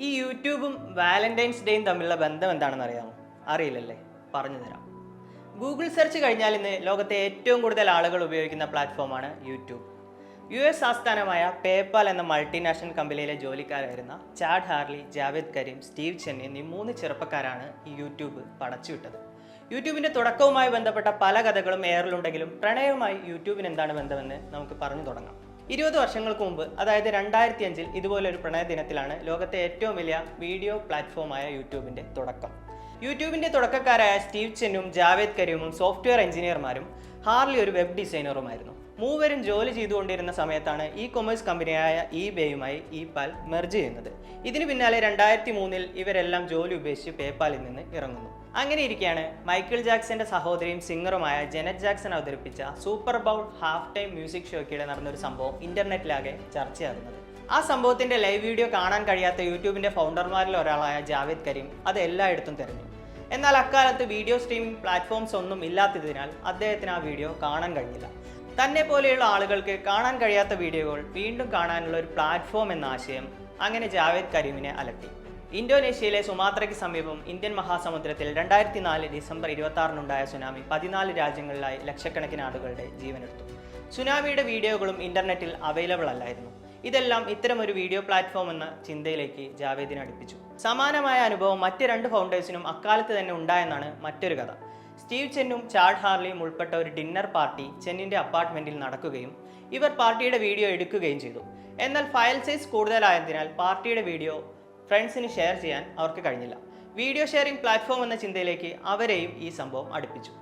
ഈ യൂട്യൂബും വാലന്റൈൻസ് ഡേയും തമ്മിലുള്ള ബന്ധം എന്താണെന്ന് അറിയാമോ? അറിയില്ലല്ലേ? പറഞ്ഞു തരാം. ഗൂഗിൾ സെർച്ച് കഴിഞ്ഞാൽ ഇന്ന് ലോകത്തെ ഏറ്റവും കൂടുതൽ ആളുകൾ ഉപയോഗിക്കുന്ന പ്ലാറ്റ്ഫോമാണ് യൂട്യൂബ്. യു എസ് ആസ്ഥാനമായ പേപ്പാൽ എന്ന മൾട്ടിനാഷണൽ കമ്പനിയിലെ ജോലിക്കാരായിരുന്ന Chad Hurley Jawed Karim Steve Chen എന്നീ മൂന്ന് ചെറുപ്പക്കാരാണ് ഈ യൂട്യൂബ് പടച്ചുവിട്ടത്. യൂട്യൂബിന്റെ തുടക്കവുമായി ബന്ധപ്പെട്ട പല കഥകളും എയറിലുണ്ടെങ്കിലും പ്രണയവുമായി യൂട്യൂബിന് എന്താണ് ബന്ധമെന്ന് നമുക്ക് പറഞ്ഞു തുടങ്ങാം. ഇരുപത് വർഷങ്ങൾക്ക് മുമ്പ് അതായത് രണ്ടായിരത്തി അഞ്ചിൽ ഇതുപോലെ ഒരു പ്രണയ ദിനത്തിലാണ് ലോകത്തെ ഏറ്റവും വലിയ വീഡിയോ പ്ലാറ്റ്ഫോമായ യൂട്യൂബിന്റെ തുടക്കം. യൂട്യൂബിന്റെ തുടക്കക്കാരായ സ്റ്റീവ് ചെന്നും ജാവേദ് കരീമും സോഫ്റ്റ്വെയർ എഞ്ചിനീയർമാരും ഹാർലി ഒരു വെബ് ഡിസൈനറുമായിരുന്നു. മൂവരും ജോലി ചെയ്തുകൊണ്ടിരുന്ന സമയത്താണ് ഇ കൊമേഴ്സ് കമ്പനിയായ ഇ ബേയുമായി ഇ പാൽ മെർജ് ചെയ്യുന്നത്. ഇതിനു പിന്നാലെ രണ്ടായിരത്തി മൂന്നിൽ ഇവരെല്ലാം ജോലി ഉപേക്ഷിച്ച് പേപ്പാലിൽ നിന്ന് ഇറങ്ങുന്നു. അങ്ങനെ ഇരിക്കെയാണ് മൈക്കിൾ ജാക്സന്റെ സഹോദരിയും സിംഗറുമായ ജനറ്റ് ജാക്സൺ അവതരിപ്പിച്ച Super Bowl half time music ഷോയ്ക്കിടെ നടന്നൊരു സംഭവം ഇന്റർനെറ്റിലാകെ ചർച്ചയാകുന്നത്. ആ സംഭവത്തിന്റെ ലൈവ് വീഡിയോ കാണാൻ കഴിയാത്ത യൂട്യൂബിന്റെ ഫൗണ്ടർമാരിൽ ഒരാളായ ജാവേദ് കരീം അത് എല്ലായിടത്തും തെരഞ്ഞു. എന്നാൽ അക്കാലത്ത് വീഡിയോ സ്ട്രീമിംഗ് പ്ലാറ്റ്ഫോംസ് ഒന്നും ഇല്ലാത്തതിനാൽ അദ്ദേഹത്തിന് ആ വീഡിയോ കാണാൻ കഴിഞ്ഞില്ല. തന്നെ പോലെയുള്ള ആളുകൾക്ക് കാണാൻ കഴിയാത്ത വീഡിയോകൾ വീണ്ടും കാണാനുള്ള ഒരു പ്ലാറ്റ്ഫോം എന്ന ആശയം അങ്ങനെ ജാവേദ് കരീമിനെ അലട്ടി. ഇന്തോനേഷ്യയിലെ സുമാത്രയ്ക്ക് സമീപം ഇന്ത്യൻ മഹാസമുദ്രത്തിൽ രണ്ടായിരത്തി നാല് ഡിസംബർ ഇരുപത്തി ആറിനുണ്ടായ സുനാമി പതിനാല് രാജ്യങ്ങളിലായി ലക്ഷക്കണക്കിന് ആളുകളുടെ ജീവനെടുത്തു. സുനാമിയുടെ വീഡിയോകളും ഇന്റർനെറ്റിൽ അവൈലബിൾ അല്ലായിരുന്നു. ഇതെല്ലാം ഇത്തരമൊരു വീഡിയോ പ്ലാറ്റ്ഫോം എന്ന ചിന്തയിലേക്ക് ജാവേദിനെ അടുപ്പിച്ചു. സമാനമായ അനുഭവം മറ്റ് രണ്ട് ഫൗണ്ടേഴ്സിനും അക്കാലത്ത് തന്നെ ഉണ്ടായെന്നാണ് മറ്റൊരു കഥ. സ്റ്റീവ് ചെന്നും ചാഡ് ഹാർലിയും ഉൾപ്പെട്ട ഒരു ഡിന്നർ പാർട്ടി ചെന്നിന്റെ അപ്പാർട്ട്മെന്റിൽ നടക്കുകയും ഇവർ പാർട്ടിയുടെ വീഡിയോ എടുക്കുകയും ചെയ്തു. എന്നാൽ ഫയൽ സൈസ് കൂടുതലായതിനാൽ പാർട്ടിയുടെ വീഡിയോ ഫ്രണ്ട്സിന് ഷെയർ ചെയ്യാൻ അവർക്ക് കഴിഞ്ഞില്ല. വീഡിയോ ഷെയറിംഗ് പ്ലാറ്റ്ഫോം എന്ന ചിന്തയിലേക്ക് അവരെയും ഈ സംഭവം അടുപ്പിച്ചു.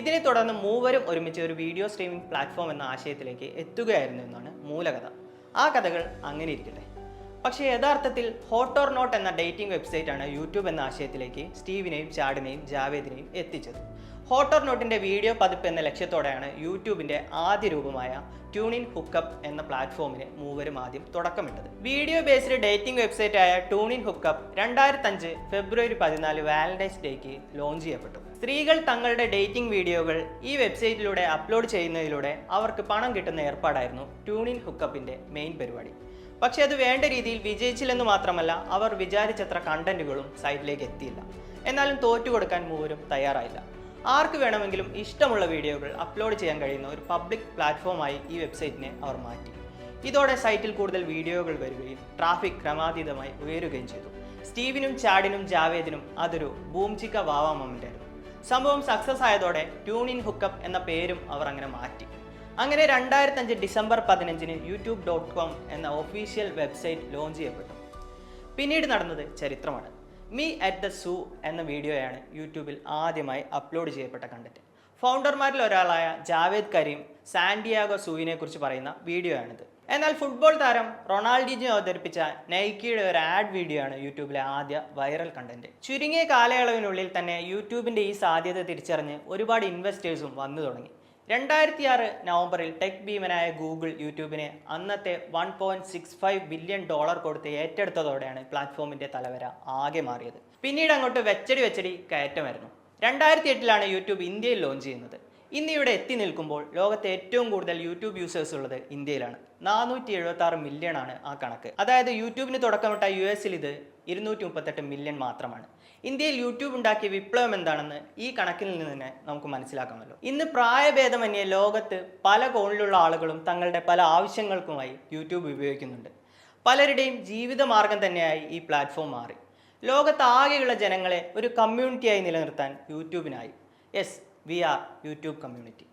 ഇതിനെ തുടർന്ന് മൂവരും ഒരുമിച്ച് ഒരു വീഡിയോ സ്ട്രീമിംഗ് പ്ലാറ്റ്ഫോം എന്ന ആശയത്തിലേക്ക് എത്തുകയായിരുന്നു എന്നാണ് മൂലകഥ. ആ കഥകൾ അങ്ങനെ ഇരിക്കട്ടെ. പക്ഷേ യഥാർത്ഥത്തിൽ ഹോട്ട് ഓർ നോട്ട് എന്ന ഡേറ്റിംഗ് വെബ്സൈറ്റാണ് യൂട്യൂബ് എന്ന ആശയത്തിലേക്ക് സ്റ്റീവിനെയും ചാഡിനെയും ജാവേദിനെയും എത്തിച്ചത്. ഹോട്ട് നോട്ടിന്റെ വീഡിയോ പതിപ്പ് എന്ന ലക്ഷ്യത്തോടെയാണ് യൂട്യൂബിന്റെ ആദ്യ രൂപമായ ട്യൂണിൻ ഹുക്കപ്പ് എന്ന പ്ലാറ്റ്ഫോമിന് മൂവരും ആദ്യം തുടക്കമിട്ടത്. വീഡിയോ ബേസ്ഡ് ഡേറ്റിംഗ് വെബ്സൈറ്റായ ട്യൂണിൻ ഹുക്കപ്പ് രണ്ടായിരത്തി അഞ്ച് ഫെബ്രുവരി പതിനാല് വാലന്റൈൻസ് ഡേക്ക് ലോഞ്ച് ചെയ്യപ്പെട്ടു. സ്ത്രീകൾ തങ്ങളുടെ ഡേറ്റിംഗ് വീഡിയോകൾ ഈ വെബ്സൈറ്റിലൂടെ അപ്ലോഡ് ചെയ്യുന്നതിലൂടെ അവർക്ക് പണം കിട്ടുന്ന ഏർപ്പാടായിരുന്നു ട്യൂണിൻ ഹുക്കപ്പിന്റെ മെയിൻ പരിപാടി. പക്ഷേ അത് വേണ്ട രീതിയിൽ വിജയിച്ചില്ലെന്ന് മാത്രമല്ല അവർ വിചാരിച്ചത്ര കണ്ടന്റുകളും സൈറ്റിലേക്ക് എത്തിയില്ല. എന്നാലും തോറ്റുകൊടുക്കാൻ മൂവരും തയ്യാറായില്ല. ആർക്ക് വേണമെങ്കിലും ഇഷ്ടമുള്ള വീഡിയോകൾ അപ്ലോഡ് ചെയ്യാൻ കഴിയുന്ന ഒരു പബ്ലിക് പ്ലാറ്റ്ഫോമായി ഈ വെബ്സൈറ്റിനെ അവർ മാറ്റി. ഇതോടെ സൈറ്റിൽ കൂടുതൽ വീഡിയോകൾ വരികയും ട്രാഫിക് ക്രമാതീതമായി ഉയരുകയും ചെയ്തു. സ്റ്റീവിനും ചാഡിനും ജാവേദിനും അതൊരു ബൂംചിക്ക വാവ മൊമെന്റ് ആയിരുന്നു. സംഭവം സക്സസ് ആയതോടെ ട്യൂണിൻ ഹുക്കപ്പ് എന്ന പേരും അവർ അങ്ങനെ മാറ്റി. അങ്ങനെ രണ്ടായിരത്തി അഞ്ച് ഡിസംബർ പതിനഞ്ചിന് യൂട്യൂബ് ഡോട്ട് കോം എന്ന ഒഫീഷ്യൽ വെബ്സൈറ്റ് ലോഞ്ച് ചെയ്യപ്പെട്ടു. പിന്നീട് നടന്നത് ചരിത്രമാണ്. മീ അറ്റ് ദ സൂ എന്ന വീഡിയോയാണ് യൂട്യൂബിൽ ആദ്യമായി അപ്ലോഡ് ചെയ്യപ്പെട്ട കണ്ടന്റ് ഫൗണ്ടർമാരിൽ ഒരാളായ ജാവേദ് കരീം സാൻഡിയാഗോ സൂവിനെ കുറിച്ച് പറയുന്ന വീഡിയോ ആണിത് എന്നാൽ ഫുട്ബോൾ താരം റൊണാൾഡിനെ അവതരിപ്പിച്ച നൈക്കിയുടെ ഒരു ആഡ് വീഡിയോ ആണ് യൂട്യൂബിലെ ആദ്യ വൈറൽ കണ്ടന്റ് ചുരുങ്ങിയ കാലയളവിനുള്ളിൽ തന്നെ യൂട്യൂബിന്റെ ഈ സാധ്യത തിരിച്ചറിഞ്ഞ് ഒരുപാട് ഇൻവെസ്റ്റേഴ്സും വന്നു തുടങ്ങി. രണ്ടായിരത്തി ആറ് നവംബറിൽ ടെക് ഭീമനായ ഗൂഗിൾ യൂട്യൂബിനെ അന്നത്തെ one point six five billion dollar കൊടുത്ത് ഏറ്റെടുത്തതോടെയാണ് പ്ലാറ്റ്ഫോമിന്റെ തലവര ആകെ മാറിയത്. പിന്നീട് അങ്ങോട്ട് വെച്ചടി വെച്ചടി കയറ്റമായിരുന്നു. രണ്ടായിരത്തി എട്ടിലാണ് യൂട്യൂബ് ഇന്ത്യയിൽ ലോഞ്ച് ചെയ്യുന്നത്. ഇന്ന് ഇവിടെ എത്തി നിൽക്കുമ്പോൾ ലോകത്തെ ഏറ്റവും കൂടുതൽ യൂട്യൂബ് യൂസേഴ്സ് ഉള്ളത് ഇന്ത്യയിലാണ്. നാനൂറ്റി എഴുപത്തി ആറ് മില്യൺ ആണ് ആ കണക്ക്. അതായത് യൂട്യൂബിന് തുടക്കമിട്ട യു എസിൽ ഇത് ഇരുന്നൂറ്റി മുപ്പത്തെട്ട് മില്യൺ മാത്രമാണ്. ഇന്ത്യയിൽ യൂട്യൂബ് ഉണ്ടാക്കിയ വിപ്ലവം എന്താണെന്ന് ഈ കണക്കിൽ നിന്ന് തന്നെ നമുക്ക് മനസ്സിലാക്കാമല്ലോ. ഇന്ന് പ്രായഭേദമന്യേ ലോകത്ത് പല കോണിലുള്ള ആളുകളും തങ്ങളുടെ പല ആവശ്യങ്ങൾക്കുമായി യൂട്യൂബ് ഉപയോഗിക്കുന്നുണ്ട്. പലരുടെയും ജീവിതമാർഗം തന്നെയായി ഈ പ്ലാറ്റ്ഫോം മാറി. ലോകത്താകെയുള്ള ജനങ്ങളെ ഒരു കമ്മ്യൂണിറ്റിയായി നിലനിർത്താൻ യൂട്യൂബിനായി. Yes we are YouTube community